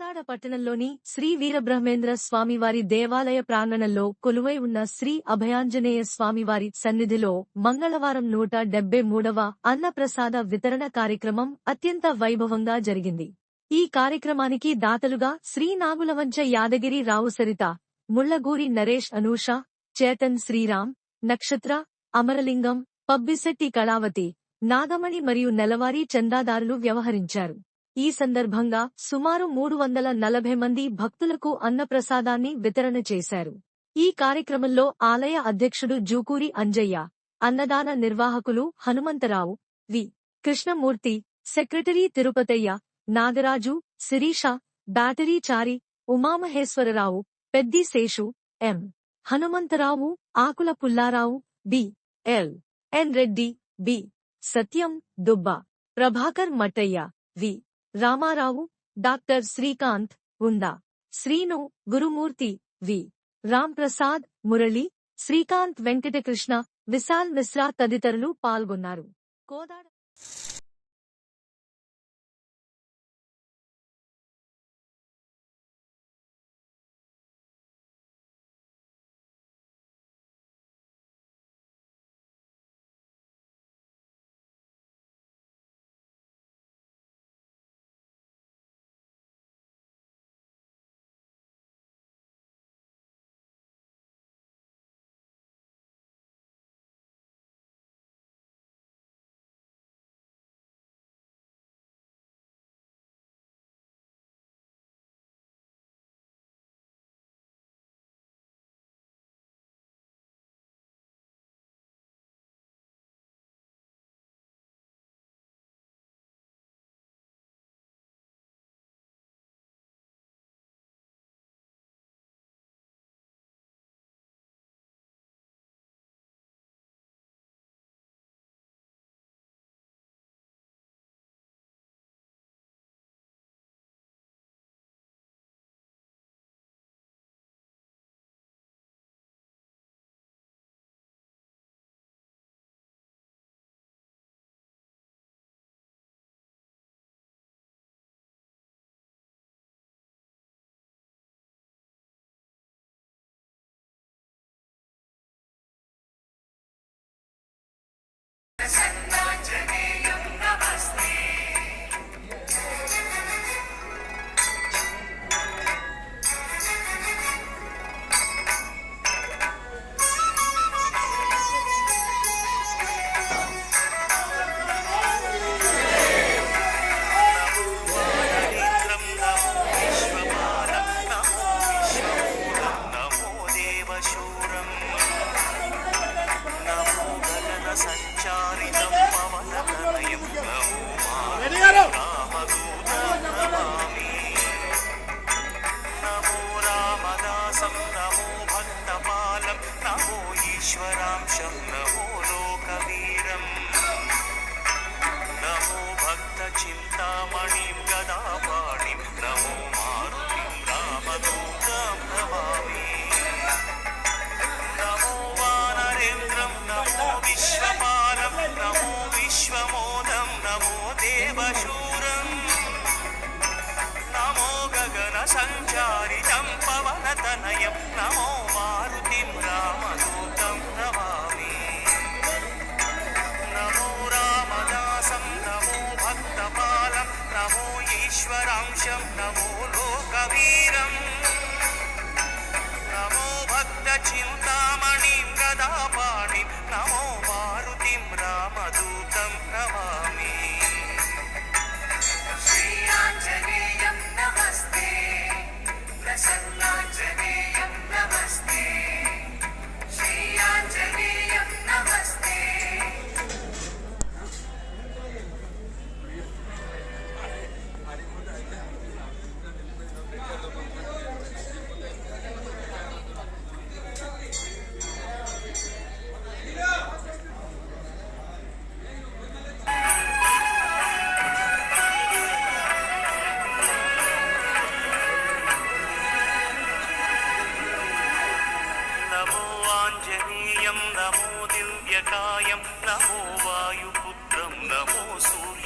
Kodada పట్టణంలోని శ్రీ వీరబ్రహ్మేంద్ర స్వామివారి దేవాలయ ప్రాంగణంలో కొలువై ఉన్న శ్రీ అభయాంజనేయ స్వామివారి సన్నిధిలో మంగళవారం నూట డెబ్బై మూడవ అన్నప్రసాద వితరణ కార్యక్రమం అత్యంత వైభవంగా జరిగింది. ఈ కార్యక్రమానికి దాతలుగా శ్రీ నాగులవంచ యాదగిరి రావు సరిత ముళ్ళగూరి నరేష్ అనూష చేతన్ శ్రీరామ్ నక్షత్ర అమరలింగం పబ్బిశెట్టి కళావతి నాగమణి మరియు నెలవారీ చందాదారులు వ్యవహరించారు. ఈ సందర్భంగా సుమారు మూడు వందల నలభై మంది భక్తులకు అన్నప్రసాదాన్ని వితరణ చేశారు. ఈ కార్యక్రమంలో ఆలయ అధ్యక్షుడు జూకూరి అంజయ్య అన్నదాన నిర్వాహకులు Hanumantharao V. Krishnamurthy secretary Tirupataiah Nagaraju Sirisha battery Chari Umamaheswararao Peddi Seshu M. Hanumantharao Akula Pullarao B. L. N. Reddy B. Satyam Dubba Prabhakar Mattaiah V. Ramarao doctor Srikanth ఉందా శ్రీను గురుమూర్తి వి. రాంప్రసాద్ మురళి శ్రీకాంత్ వెంకటకృష్ణ విశాల్ మిశ్రా తదితరులు పాల్గొన్నారు. కోదాడ देवशूरम् नमो गगनसञ्चारितं पवनतनयं नमो मारुतिं रामदूतं नमामि नमो रामदासं नमो भक्तपालं नमो ईश्वरांशं नमो लोकवीरम् नमो भक्तचिन्तामणिं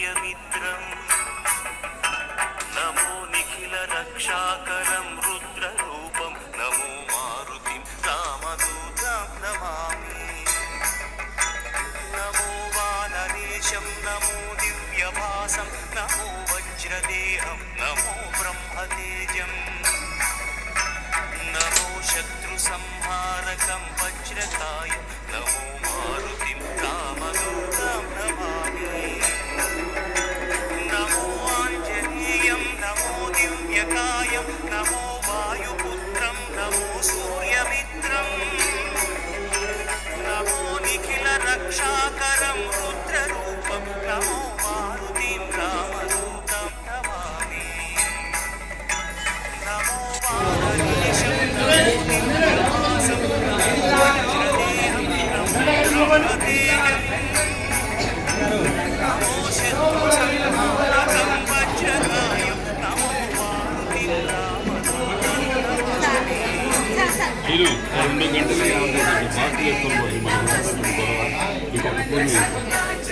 సూర్యమిత్రం నమో నిఖిల రక్షాకరం రుద్రరూపం. నమో మారుతిం రామదూతం నమామి. నమో వానరేశం నమో దివ్యవాసం నమో వజ్రదేహం నమో బ్రహ్మతేజం. నమో శత్రు సంహారకం వజ్రకాయం. నమో మారుతిం దివ్యకాయం నమో